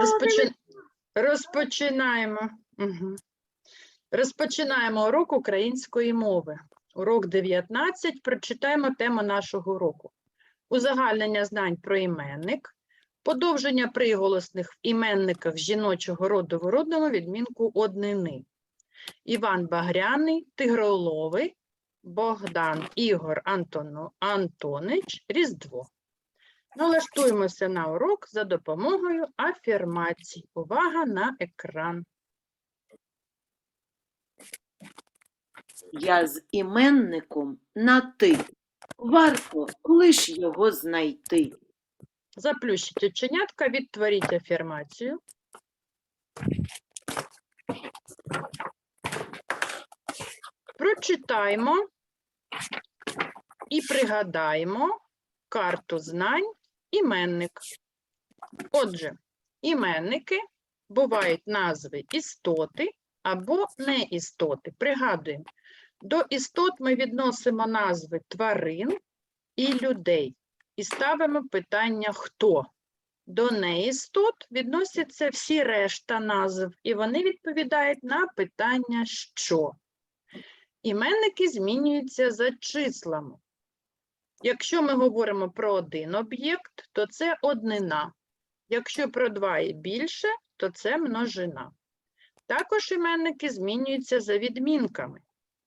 Розпочи... Розпочинаємо. Угу. Розпочинаємо урок української мови. Урок 19. Прочитаємо тему нашого уроку. Узагальнення знань про іменник, подовження приголосних в іменниках жіночого роду в родному відмінку однини. Іван Багряний, Тигроловий, Богдан Ігор Антону, Антонич, Різдво. Налаштуємося на урок за допомогою афірмацій. Увага на екран. Я з іменником на ти. Варто лиш його знайти. Заплющіть оченятка, відтворіть афірмацію. Прочитаємо і пригадаємо карту знань іменник. Отже, іменники бувають назви істоти або неістоти. Пригадуємо, до істот ми відносимо назви тварин і людей і ставимо питання хто. До неістот відносяться всі решта назв, і вони відповідають на питання що. Іменники змінюються за числами. Якщо ми говоримо про один об'єкт, то це однина. Якщо про два і більше, то це множина. Також іменники змінюються за відмінками.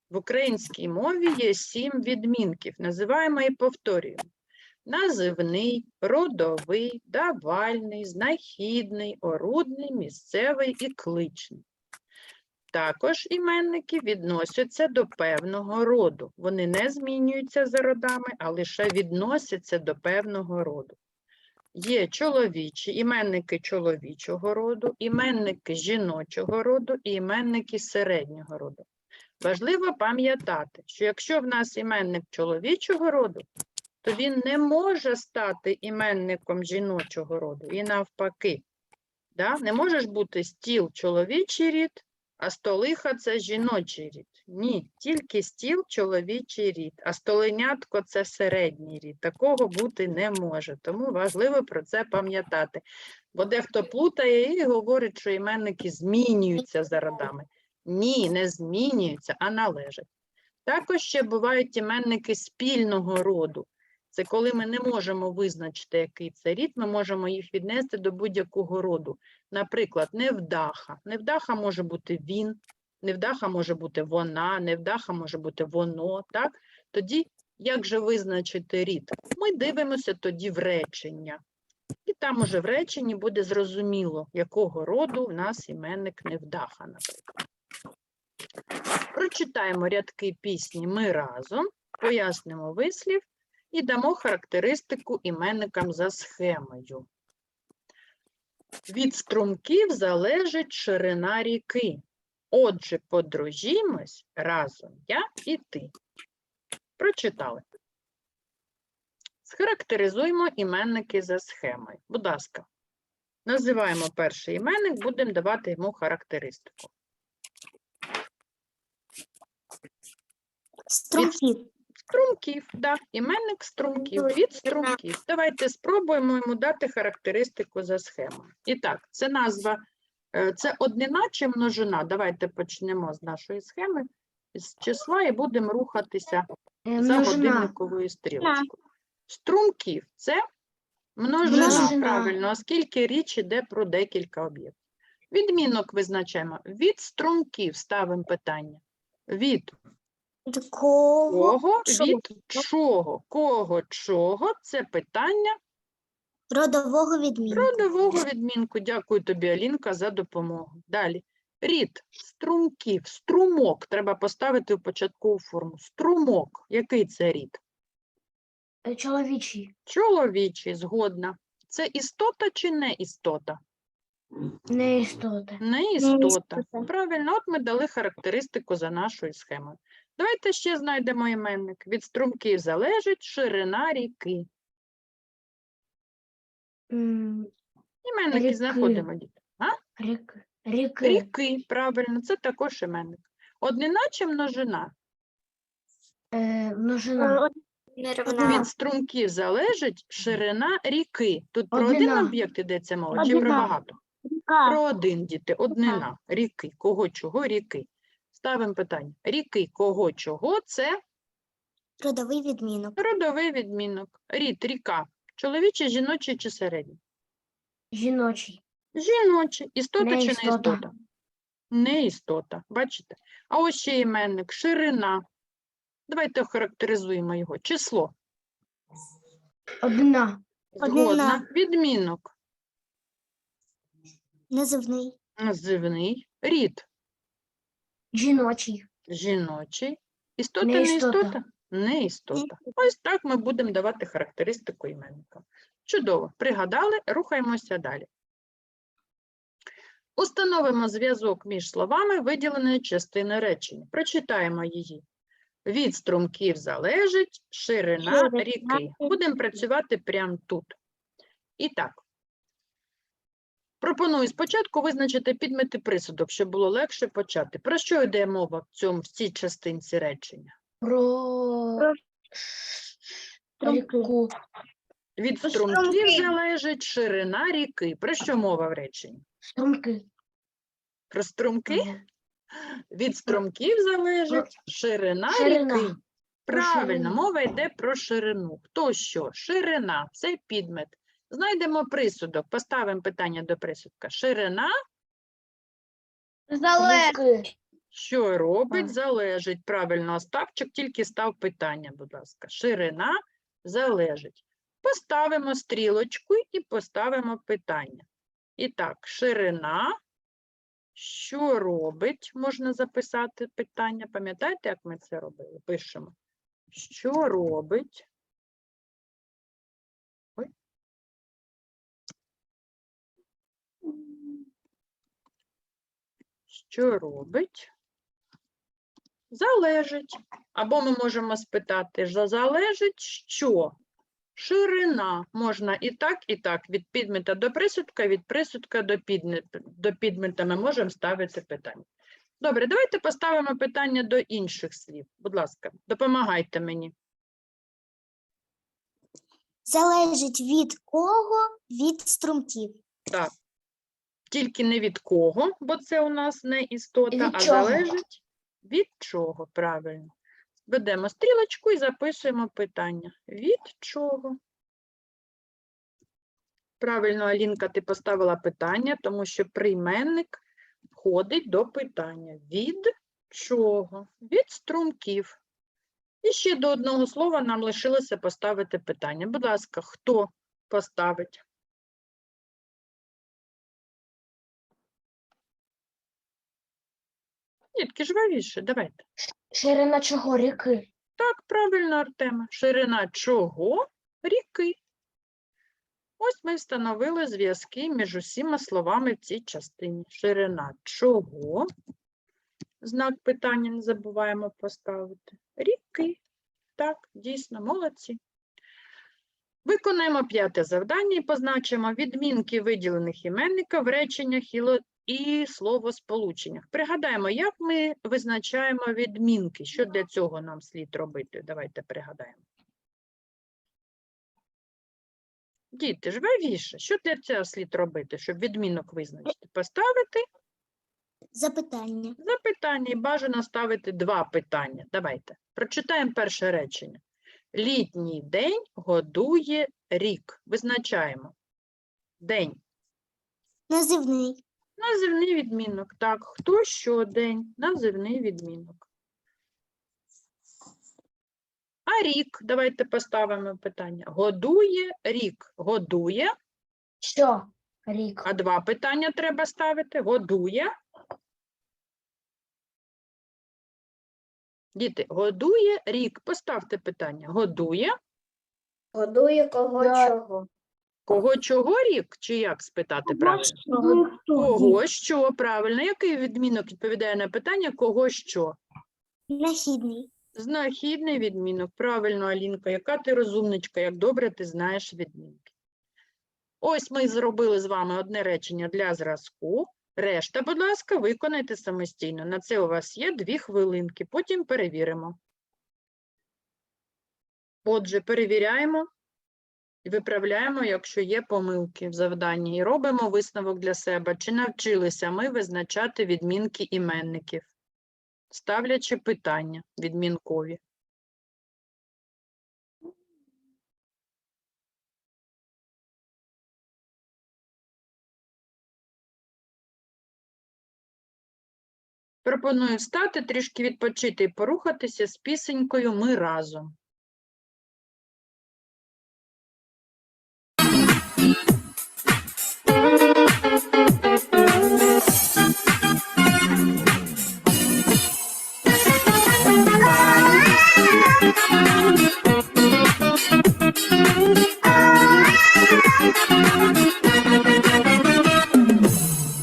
В українській мові є сім відмінків. Називаємо і повторюємо. Називний, родовий, давальний, знахідний, орудний, місцевий і кличний. Також іменники відносяться до певного роду. Вони не змінюються за родами, а лише відносяться до певного роду. Є чоловічі, іменники чоловічого роду, іменники жіночого роду і іменники середнього роду. Важливо пам'ятати, що якщо в нас іменник чоловічого роду, то він не може стати іменником жіночого роду і навпаки. Да? Не може ж бути стіл чоловічий рід, а столиха це жіночий рід. Ні, тільки стіл чоловічий рід, а столенятко це середній рід. Такого бути не може. Тому важливо про це пам'ятати. Бо дехто плутає і говорить, що іменники змінюються за родами. Ні, не змінюються, а належать. Також ще бувають іменники спільного роду. Це коли ми не можемо визначити, який це рід, ми можемо їх віднести до будь-якого роду. Наприклад, невдаха. Невдаха може бути він, невдаха може бути вона, невдаха може бути воно. Так? Тоді, як же визначити рід? Ми дивимося тоді в речення. І там уже в реченні буде зрозуміло, якого роду в нас іменник невдаха, наприклад. Прочитаємо рядки пісні ми разом, пояснимо вислів і дамо характеристику іменникам за схемою. Від струмків залежить ширина ріки. Отже, подружімось разом я і ти. Прочитали. Схарактеризуємо іменники за схемою. Будь ласка, називаємо перший іменник, будемо давати йому характеристику. Струмків. Струмків, да, іменник струмків, від струмків. Давайте спробуємо йому дати характеристику за схемою. І так, це назва, е, це однина чи множина? Давайте почнемо з нашої схеми, з числа і будемо рухатися Е, за годинниковою стрілочкою. Струмків це множина, Множина. правильно, оскільки річ іде про декілька об'єктів. Відмінок визначаємо. Від струмків ставимо питання. Від Від Кого? Кого чого? від чого? Кого чого? Це питання Родового відмінку. родового відмінку. Дякую тобі, Алінка, за допомогу. Далі. Рід струмків, струмок. Треба поставити в початкову форму. Струмок. Який це рід? Е, Чоловічий. Чоловічий, згодна. Це істота чи не істота? Не істота. Не Не істота. істота. Правильно, от ми дали характеристику за нашою схемою. Давайте ще знайдемо іменник. Від струмків залежить ширина ріки. Іменники Ріки. знаходимо, діти. Ріки. Ріки. Ріки, правильно, це також іменник. Однина чи множина? Е, Множина. Одна. Від струмків залежить ширина ріки. Тут про один об'єкт йдеться мова, чи про Однина. багато? Про один, діти, однина, ріки, кого, чого, ріки. Ставимо питання. Ріки, кого, чого, це Родовий відмінок. родовий відмінок. Рід, ріка. Чоловічий, жіночий чи середній? Жіночий. Жіночий. Істота Не чи не істота. істота? Не істота. Бачите? А ось ще іменник, ширина. Давайте охарактеризуємо його. Число. Одна. Згодна. Однина. Відмінок. Називний. Називний. Рід. Жіночий. Жіночий. Істота, Не істота. істота? Не істота. Ось так ми будемо давати характеристику іменника. Чудово. Пригадали, рухаємося далі. Установимо зв'язок між словами виділеної частини речення. Прочитаємо її. Від струмків залежить Ширина ріки. Будемо працювати прямо тут. І так. Пропоную спочатку визначити підмети присудок, щоб було легше почати. Про що йде мова в, цьому, в цій частинці речення? Про Про ріку. Від струмків залежить ширина ріки. Про що мова в реченні? Струмки. Про струмки? Ага. Від струмків залежить ширина, ширина. ріки. Правильно, ширину. мова йде про ширину. Хто що? Ширина це підмет. Знайдемо присудок, поставимо питання до присудка. Ширина, Ріки. що робить, залежить. Правильно, Остапчик тільки став питання, будь ласка. Ширина залежить. Поставимо стрілочку і поставимо питання. І так, ширина, що робить, можна записати питання. Пам'ятаєте, як ми це робили? Пишемо. Що робить? Ой. Що робить? Залежить. Або ми можемо спитати, залежить що? Ширина можна і так, і так. Від підмета до присудка, від присудка до, підме- до підмета ми можемо ставити питання. Добре, давайте поставимо питання до інших слів. Будь ласка, допомагайте мені. Залежить від кого? Від струмків. Так. Тільки не від кого, бо це у нас не істота, від а чого? залежить від чого, правильно. Ведемо стрілочку і записуємо питання. Від чого? Правильно, Алінка, ти поставила питання, тому що прийменник входить до питання. Від чого? Від струмків. І ще до одного слова нам лишилося поставити питання. Будь ласка, хто поставить? Дітки, жвавіше, давайте. Ширина чого ріки? Так, правильно, Артема. Ширина чого? Ріки. Ось ми встановили зв'язки між усіма словами в цій частині. Ширина чого? Знак питання не забуваємо поставити. Ріки. Так, дійсно, молодці. Виконаємо п'яте завдання і позначимо відмінки виділених іменника в реченнях і ло- і словосполученнях. Пригадаємо, як ми визначаємо відмінки. Що для цього нам слід робити? Давайте пригадаємо. Діти, жвавіше. Що для цього слід робити, щоб відмінок визначити? Поставити Запитання. запитання і бажано ставити два питання. Давайте. Прочитаємо перше речення. Літній день годує рік. Визначаємо. День. Називний. Називний відмінок. Так, хто що день? Називний відмінок. А рік, давайте поставимо питання. Годує рік. Годує, Що? Рік. а два питання треба ставити. Годує. Діти, годує рік. Поставте питання. Годує. Годує кого чого? Кого чого рік? Чи як спитати правильно? Кого що? Правильно. Який відмінок відповідає на питання кого що? Нахідний. Знахідний відмінок. Правильно, Алінка, яка ти розумничка, як добре ти знаєш відмінки. Ось ми зробили з вами одне речення для зразку. Решта, будь ласка, виконайте самостійно. На це у вас є дві хвилинки, потім перевіримо. Отже, перевіряємо виправляємо, якщо є помилки в завданні, і робимо висновок для себе, чи навчилися ми визначати відмінки іменників, ставлячи питання відмінкові. Пропоную встати, трішки відпочити і порухатися з пісенькою Ми разом.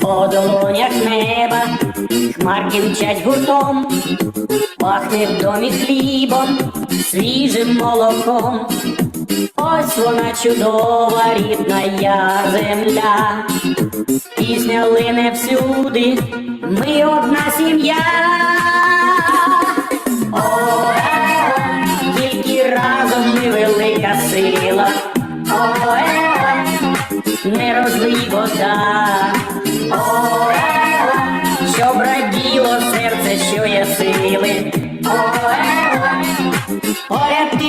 По долонях неба хмарки мчать гуртом, пахне в домі хлібом, свіжим молоком. Ось вона чудова, рідна я земля, пісня лине всюди, ми одна сім'я. Тільки разом ми велика сила. О, е, не розлий вода. Щоб раділо серце, що є сили. Поряд ти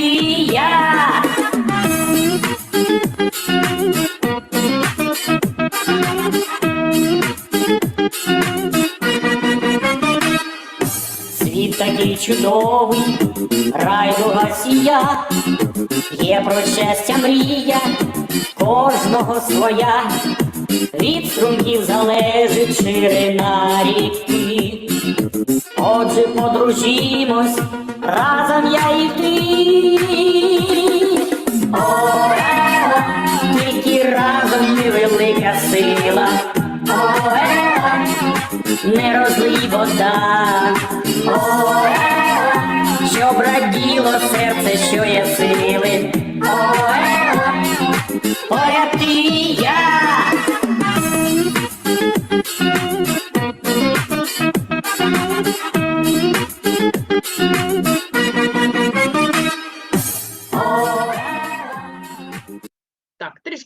я. Світ такий чудовий, райдуга сія, є про щастя мрія, кожного своя, від струмків залежить ширина ріки. Отже, подружімось, разом я і ти. О, е, тільки разом ми велика сила. О, е, не розлий вода. О, е, щоб раділо серце, що є сили. О, е, поряд ти я.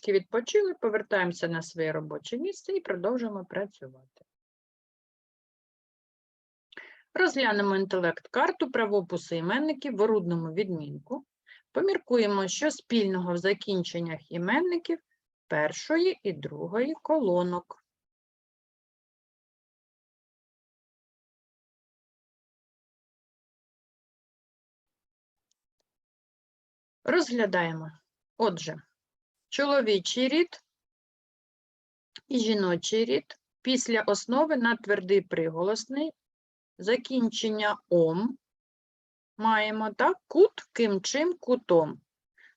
Трішки відпочили, повертаємося на своє робоче місце і продовжуємо працювати. Розглянемо інтелект-карту, правописи іменників в орудному відмінку. Поміркуємо, що спільного в закінченнях іменників першої і другої колонок. Розглядаємо. Отже, чоловічий рід і жіночий рід після основи на твердий приголосний, закінчення ом маємо, так, кут ким чим кутом.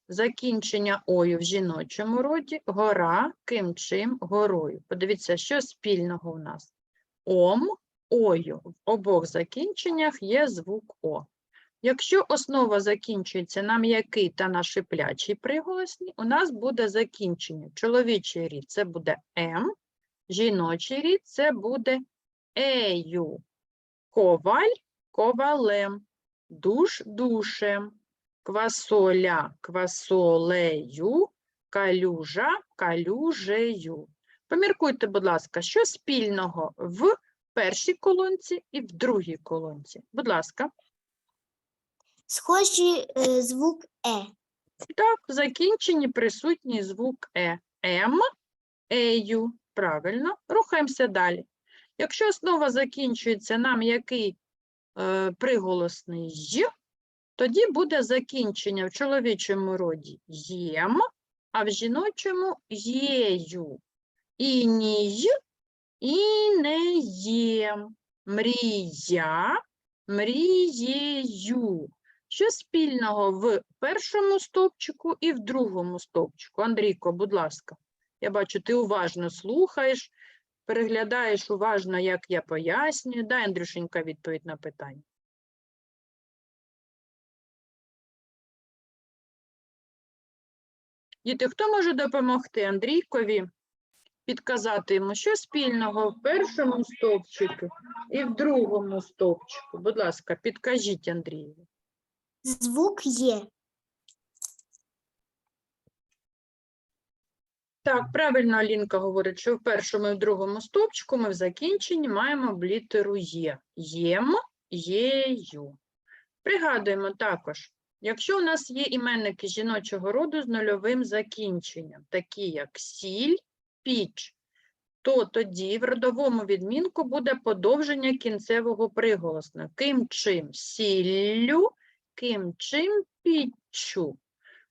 Закінчення ою в жіночому роді, гора ким чим горою. Подивіться, що спільного в нас. Ом, ою. В обох закінченнях є звук О. Якщо основа закінчується на м'який та на шиплячий приголосні, у нас буде закінчення. Чоловічий рід це буде М, жіночий рід це буде ею, коваль ковалем, душ душем, квасоля квасолею, калюжа калюжею. Поміркуйте, будь ласка, що спільного в першій колонці і в другій колонці. Будь ласка. Схожий е, звук Е. Так, в закінченні присутній звук Е. М, ею. Правильно. Рухаємося далі. Якщо основа закінчується на м'який е, приголосний «й», тоді буде закінчення в чоловічому роді «єм», а в жіночому «єю». І ні і не «єм». Мрія, мрією. Що спільного в першому стовпчику і в другому стовпчику? Андрійко, будь ласка. Я бачу, ти уважно слухаєш, переглядаєш уважно, як я пояснюю. Дай, Андрюшенька, відповідь на питання. Діти, хто може допомогти Андрійкові підказати йому, що спільного в першому стовпчику і в другому стовпчику? Будь ласка, підкажіть Андрію звук Є. Так, правильно Алінка говорить, що в першому і в другому стовпчику ми в закінченні маємо літеру Є. Єм, єю. Пригадуємо також, якщо у нас є іменники жіночого роду з нульовим закінченням, такі як сіль, піч, то тоді в родовому відмінку буде подовження кінцевого приголосна. Ким чим сіллю, ким чим піччю.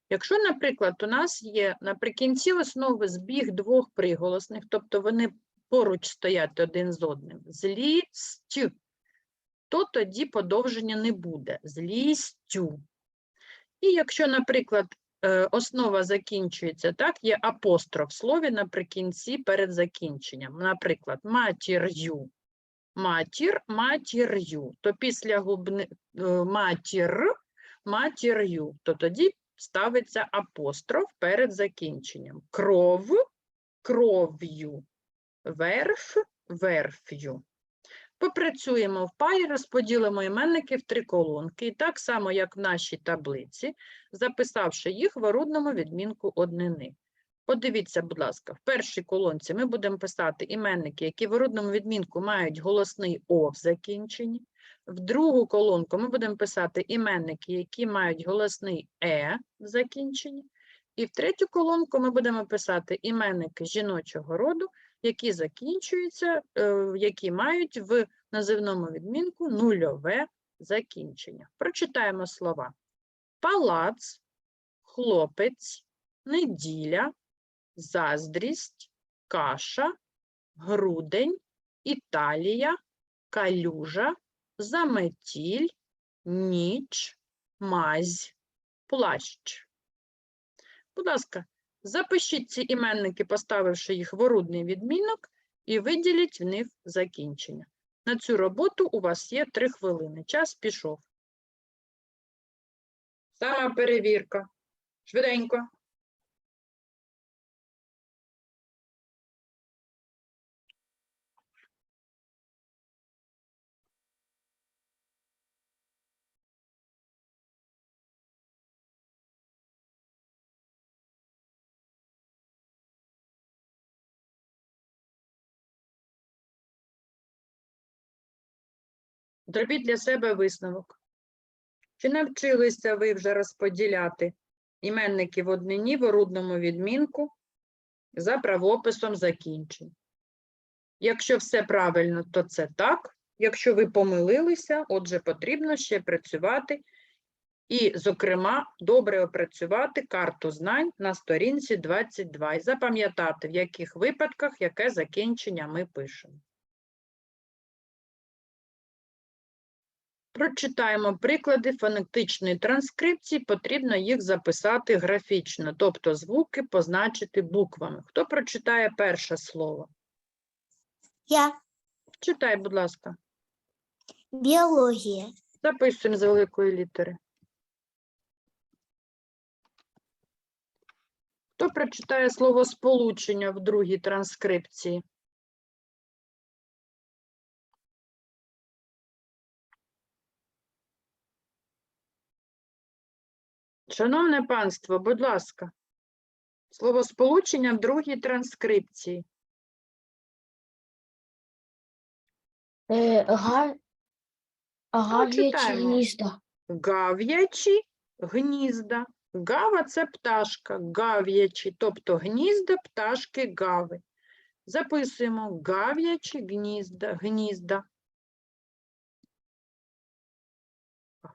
Якщо, наприклад, у нас є наприкінці основи збіг двох приголосних, тобто вони поруч стоять один з одним, злістю, то тоді подовження не буде. Злістю. І якщо, наприклад, е, основа закінчується так, є апостроф в слові наприкінці перед закінченням. Наприклад, матір'ю. Матір, матір'ю. То після губни е, матір, матір'ю, то тоді ставиться апостроф перед закінченням. Кров, кров'ю. Верф, верф'ю. Попрацюємо в парі, розподілимо іменники в три колонки, і так само, як в нашій таблиці, записавши їх в орудному відмінку однини. Подивіться, будь ласка, в першій колонці ми будемо писати іменники, які в орудному відмінку мають голосний О в закінченні. В другу колонку ми будемо писати іменники, які мають голосний Е в закінченні. І в третю колонку ми будемо писати іменники жіночого роду, які закінчуються, е, які мають в називному відмінку нульове закінчення. Прочитаємо слова: палац, хлопець, неділя, заздрість, каша, грудень, Італія, калюжа, заметіль, ніч, мазь, плащ. Будь ласка, запишіть ці іменники, поставивши їх в орудний відмінок, і виділіть в них закінчення. На цю роботу у вас є 3 хвилини. Час пішов. Сама перевірка. Швиденько. Зробіть для себе висновок. Чи навчилися ви вже розподіляти іменники в однині в орудному відмінку за правописом закінчень? Якщо все правильно, то це так. Якщо ви помилилися, отже, потрібно ще працювати і, зокрема, добре опрацювати карту знань на сторінці 22 і запам'ятати, в яких випадках яке закінчення ми пишемо. Прочитаємо приклади фонетичної транскрипції, потрібно їх записати графічно, тобто звуки позначити буквами. Хто прочитає перше слово? Я. Читай, будь ласка. Біологія. Записуємо з великої літери. Хто прочитає слово сполучення в другій транскрипції? Шановне панство, будь ласка, слово сполучення в другій транскрипції. Е, га... Гав'ячі гнізда. Гав'ячі гнізда. Гава це пташка, гав'ячі, тобто гнізда пташки гави. Записуємо гав'ячі гнізда, гнізда.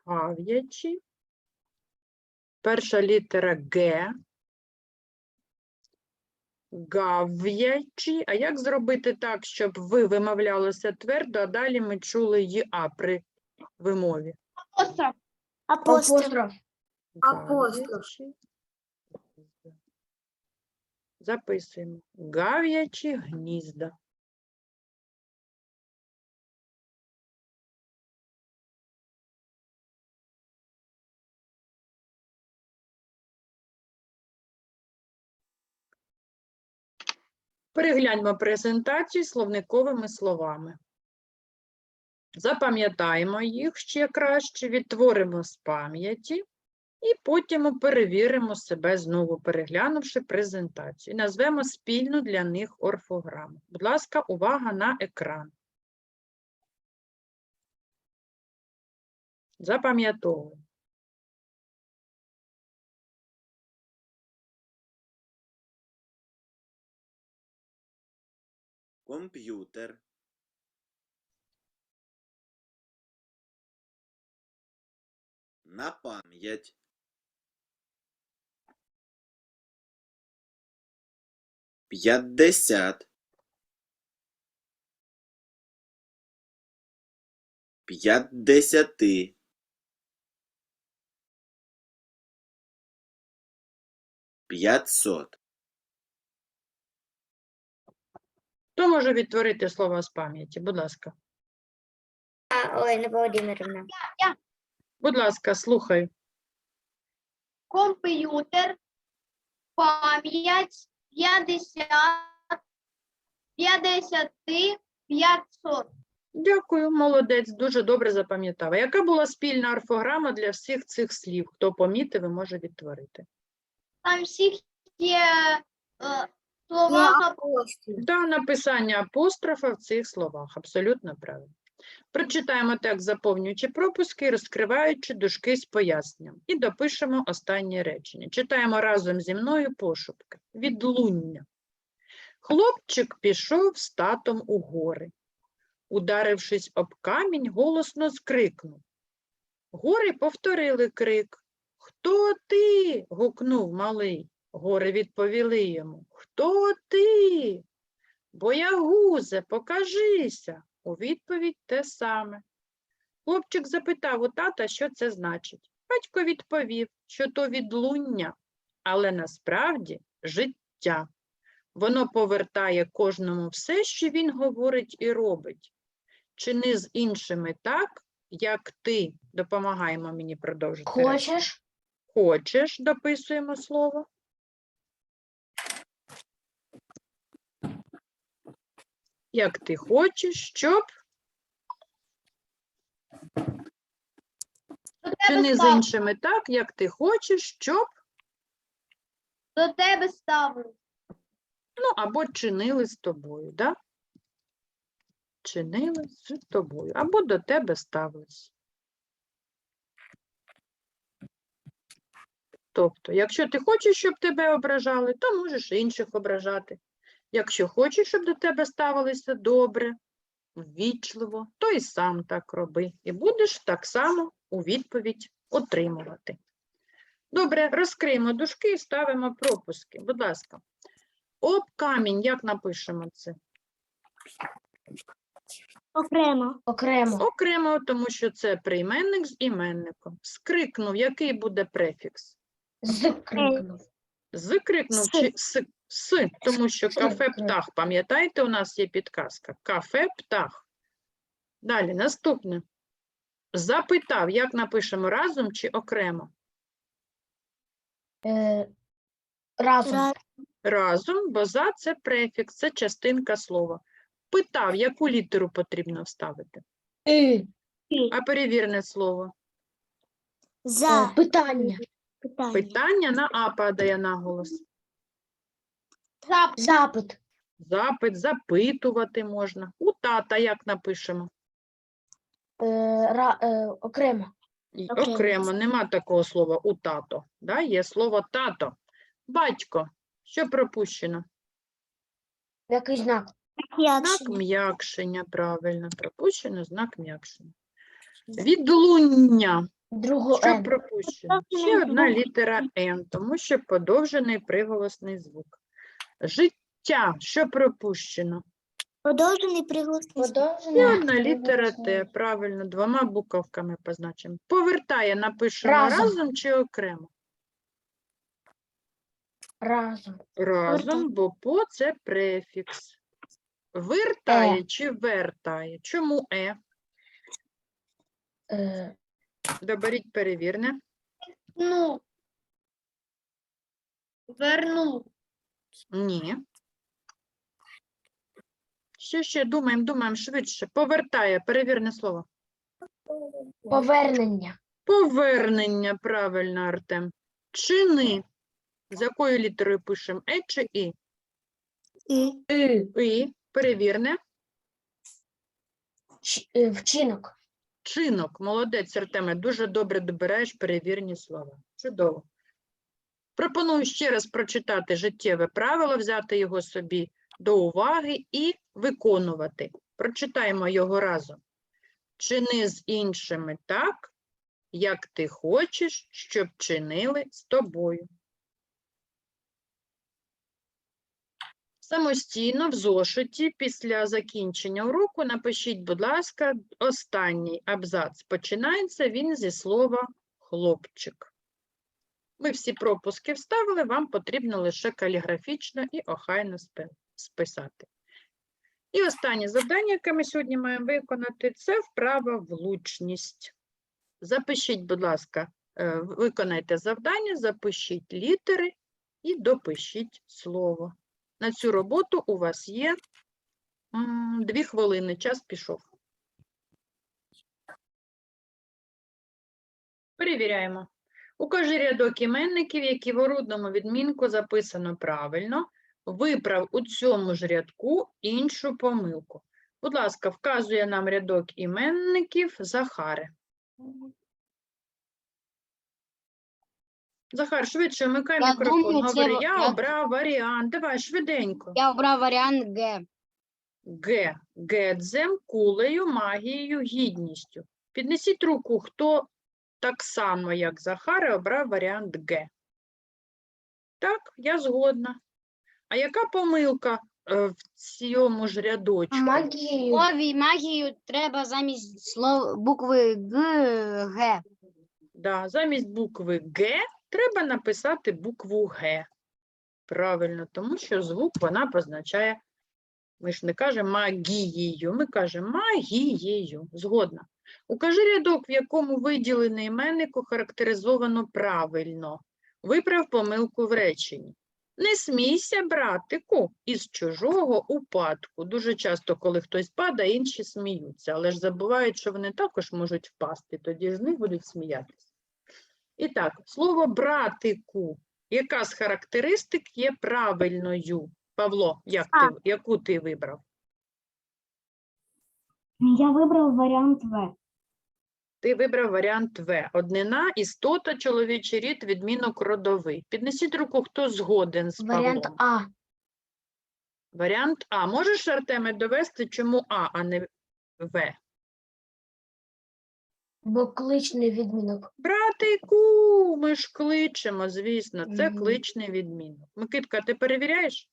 Гав'ячі. Перша літера Г. Гав'ячі. А як зробити так, щоб ви вимовлялися твердо, а далі ми чули ї-а при вимові? Апостроф. Апостроф. Апостроф. Записуємо. Гав'ячі гнізда. Перегляньмо презентацію словниковими словами. Запам'ятаємо їх ще краще, відтворимо з пам'яті І потім перевіримо себе знову, переглянувши презентацію. Назвемо спільну для них орфограму. Будь ласка, увага на екран. Запам'ятовуємо. Комп'ютер, на пам'ять, п'ятдесят, п'ятдесяти, п'ятсот, Хто може відтворити слово з пам'яті? Будь ласка. Ой, Володимировна. Будь ласка, слухаю. комп'ютер, пам'ять, 50, 50, 500. Дякую, молодець, дуже добре запам'ятав. Яка була спільна орфограма для всіх цих слів? Хто помітив і може відтворити? Там всіх є е, слова Та написання апострофа в цих словах. Абсолютно правильно. Прочитаємо текст, заповнюючи пропуски, розкриваючи дужки з поясненням. І допишемо останнє речення. Читаємо разом зі мною пошупки. Відлуння. Хлопчик пішов з татом у гори. Ударившись об камінь, голосно скрикнув. Гори повторили крик. Хто ти? гукнув малий. Гори відповіли йому. Хто ти? Боягузе, покажися. У відповідь те саме. Хлопчик запитав у тата, що це значить. Батько відповів, що то відлуння, але насправді життя. Воно повертає кожному все, що він говорить і робить. Чини з іншими так, як ти. Допомагаємо мені продовжити. Хочеш? Хочеш, дописуємо слово. Як ти хочеш, щоб до чини тебе, з став, іншими так, як ти хочеш, щоб до тебе ставлю. ну або чинили з тобою, да? Чинили з тобою, або до тебе ставились. Тобто, якщо ти хочеш, щоб тебе ображали, то можеш інших ображати. Якщо хочеш, щоб до тебе ставилися добре, ввічливо, то і сам так роби. І будеш так само у відповідь отримувати. Добре, розкриємо дужки і ставимо пропуски. Будь ласка. Об камінь, як напишемо це? Окремо. Окремо. Окремо, тому що це прийменник з іменником. Скрикнув, який буде префікс? Зкрикнув. Закрикнув С. чи с, с, тому що кафе птах. Пам'ятаєте, у нас є підказка. Кафе птах. Далі, наступне. Запитав, як напишемо разом чи окремо? Е, разом. Разом, бо за це префікс, це частинка слова. Питав, яку літеру потрібно вставити? І. А перевірне слово. За. Е, Питання. Питання. Питання на А падає наголос. Зап, Запит. Запит, запитувати можна. У тата як напишемо? Е, ра, е, окремо. І Окремо. Окремо, нема такого слова у тато. Да? Є слово тато. Батько. Що пропущено? Який знак? Знак М'якшення. правильно. Пропущено знак м'якшення. Відлуння. Другу Що Н. пропущено? Ще одна літера Н, тому що подовжений приголосний звук. Життя. Що пропущено? Подовжений приголосний. Подовжений. Одна літера Т, правильно, двома буковками позначимо. Повертає, напишемо Разом. разом чи окремо? Разом. Разом, бо по це префікс. Вертає чи вертає? Чому е? Е, Доберіть перевірне. ну, верну. Ні. Ще, ще, думаємо, думаємо швидше. Повертає, перевірне слово. повернення. Повернення, правильно, Артем. Чини. З якою літерою пишемо? Е чи І? І. И. І. Перевірне. Е, Вчинок. Чинок. Молодець, Артеме. Дуже добре добираєш перевірні слова. Чудово. Пропоную ще раз прочитати життєве правило, взяти його собі до уваги і виконувати. Прочитаємо його разом. Чини з іншими так, як ти хочеш, щоб чинили з тобою. Самостійно в зошиті після закінчення уроку напишіть, будь ласка, останній абзац. Починається він зі слова хлопчик. Ми всі пропуски вставили, вам потрібно лише каліграфічно і охайно списати. І останнє завдання, яке ми сьогодні маємо виконати, це вправа влучність. Запишіть, будь ласка, е, виконайте завдання, запишіть літери і допишіть слово. На цю роботу у вас є дві хвилини, час пішов. Перевіряємо. Укажи рядок іменників, які в орудному відмінку записано правильно. Виправ у цьому ж рядку іншу помилку. Будь ласка, вказує нам рядок іменників Захаре. Захар, швидше вмикай Я мікрофон. думаю, це Говори, я я- обрав варіант. Давай, швиденько. Я обрав варіант Г. Г. Гедзем, кулею, магією, гідністю. Піднесіть руку, хто так само, як Захар, обрав варіант Г. Так, я згодна. А яка помилка е, в цьому ж рядочку? Магією. Слові магію треба замість слов букви Г Г. Да, замість букви Г треба написати букву Г. Правильно, тому що звук вона позначає, ми ж не кажемо магією, ми кажемо магією. Згодна. Укажи рядок, в якому виділений іменник охарактеризовано правильно. Виправ помилку в реченні. Не смійся, братику, із чужого упадку. Дуже часто, коли хтось падає, інші сміються, але ж забувають, що вони також можуть впасти, тоді з них будуть сміятися. І так, слово братику. Яка з характеристик є правильною? Павло, як ти, яку ти вибрав? Я вибрав варіант В. Ти вибрав варіант В. Однина, істота, чоловічий рід, відмінок родовий. Піднесіть руку, хто згоден з Варіант Павлом. А. Варіант А. Можеш, Артеме, довести, чому А, а не В? Бо кличний відмінок. Братику, ми ж кличемо, звісно, це Мгм. кличний відмінок. Микитка, ти перевіряєш?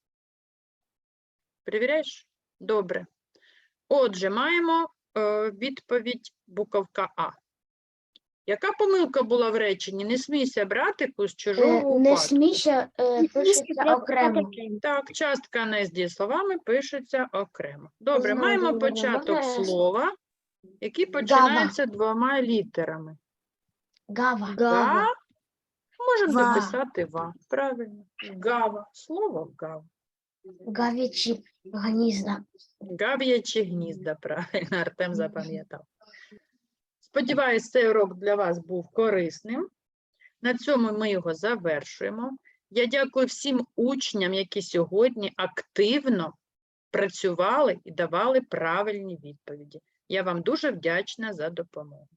Перевіряєш? Добре. Отже, маємо е, відповідь буковка А. Яка помилка була в реченні? Не смійся, братику, з чужого Е, Не упадку. смійся, е, пишеться окремо. Так, частка не з дієсловами пишеться окремо. Добре, маємо початок слова, який починається двома літерами. Гава. Га. Можемо Ва. дописати ва. Правильно. Гава. Слово гава. Гавічі гнізда. Гав'ячі гнізда, правильно, Артем запам'ятав. Сподіваюсь, цей урок для вас був корисним. На цьому ми його завершуємо. Я дякую всім учням, які сьогодні активно працювали і давали правильні відповіді. Я вам дуже вдячна за допомогу.